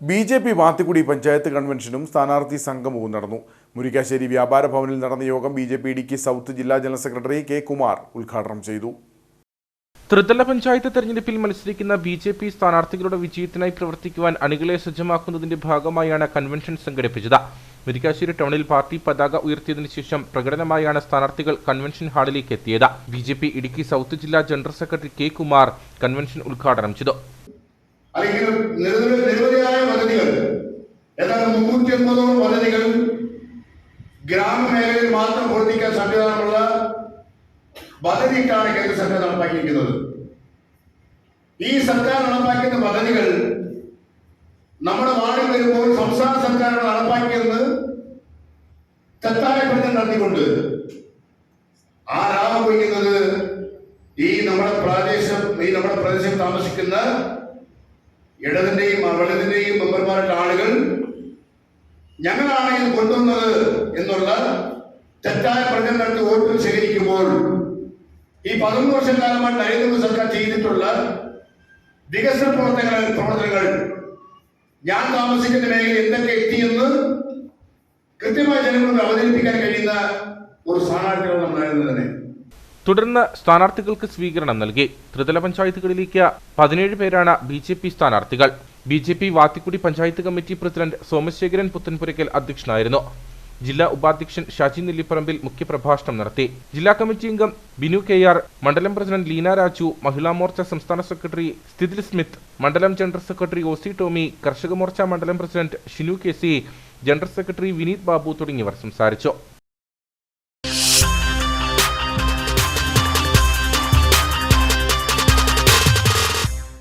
B J P Vathikudy panchayat കൺവെൻഷനും സ്ഥാനാർത്ഥി സംഗമവും നടന്നു. മുരിക്കാശ്ശേരി വ്യാപാര ഭവനിൽ നടന്ന യോഗം B J P Idukki south ജില്ലാ ജനറൽ സെക്രട്ടറി കെ കുമാർ ഉദ്ഘാടനം ചെയ്തു. ത്രിതല പഞ്ചായത്ത് തെരഞ്ഞെടുപ്പിൽ മത്സരിക്കുന്ന ബി ജെ പി സ്ഥാനാർത്ഥികളുടെ വിജയത്തിനായി പ്രവർത്തിക്കുവാൻ അണികളെ സജ്ജമാക്കുന്നതിന്റെ ഭാഗമായാണ് കൺവെൻഷൻ സംഘടിപ്പിച്ചത്. മുരിക്കാശ്ശേരി ടൗണിൽ പാർട്ടി പതാക ഉയർത്തിയതിനു ശേഷം പ്രകടനമായാണ് സ്ഥാനാർത്ഥികൾ കൺവെൻഷൻ ഹാളിലേക്ക് എത്തിയത്. B J P Idukki south ജില്ലാ general secretary K Kumar convention ഉദ്ഘാടനം ചെയ്തു. അല്ലെങ്കിൽ നിരവധി പദ്ധതികൾ ഏതാണ്ട് മുന്നൂറ്റി എൺപതോളം പദ്ധതികൾ ഗ്രാമമേഖലയിൽ മാത്രം പ്രവർത്തിക്കാൻ സംവിധാനമുള്ള പദ്ധതിക്കാണ് കേന്ദ്ര സർക്കാർ നടപ്പാക്കിയിരിക്കുന്നത്. ഈ സർക്കാർ നടപ്പാക്കുന്ന പദ്ധതികൾ നമ്മുടെ വാർഡിൽ വരുമ്പോൾ സംസ്ഥാന സർക്കാരാണ് നടപ്പാക്കിയെന്ന് തെറ്റായ പഠനം നടത്തിക്കൊണ്ട് ആ ലാഭം കൊയ്യുന്നത് ഈ നമ്മുടെ പ്രാദേശം ഈ നമ്മുടെ പ്രദേശത്ത് താമസിക്കുന്ന ഇടതിന്റെയും വലതിന്റെയും മെമ്പർമാരുടെ ആളുകൾ ഞങ്ങളാണ് ഇത് കൊണ്ടുവന്നത് എന്നുള്ള തെറ്റായ പ്രചരണം നടത്തി വോട്ടുകൾ ശേഖരിക്കുമ്പോൾ ഈ പതിനൊന്ന് വർഷക്കാലമായി നരേന്ദ്രമോദി സർക്കാർ ചെയ്തിട്ടുള്ള വികസന പ്രവർത്തനങ്ങൾ പ്രവർത്തനങ്ങൾ ഞാൻ താമസിക്കുന്ന മേഖലയിൽ എന്തൊക്കെ എത്തിയെന്ന് കൃത്യമായി ജനങ്ങളോട് അവതരിപ്പിക്കാൻ കഴിയുന്ന ഒരു സ്ഥാനാർത്ഥികളാണ് തന്നെ. തുടർന്ന് സ്ഥാനാർത്ഥികൾക്ക് സ്വീകരണം നൽകി. ത്രിതല പഞ്ചായത്തുകളിലേക്ക് പതിനേഴ് പേരാണ് ബി ജെ പി സ്ഥാനാർത്ഥികൾ. B J P Vathikudy panchayat committee president Somasekharan Puthenpurackal അധ്യക്ഷനായിരുന്നു. ജില്ലാ ഉപാധ്യക്ഷൻ ഷാജി നെല്ലിപ്പറമ്പിൽ മുഖ്യപ്രഭാഷണം നടത്തി. ജില്ലാ കമ്മിറ്റി അംഗം ബിനു കെ ആർ മണ്ഡലം പ്രസിഡന്റ് ലീന രാജു മഹിളാ മോർച്ച സംസ്ഥാന സെക്രട്ടറി സ്ഥിതിൽ സ്മിത്ത് മണ്ഡലം general secretary O C Tomy Karshaka Morcha മണ്ഡലം president Shinu K C general secretary Vineeth Babu തുടങ്ങിയവർ സംസാരിച്ചു.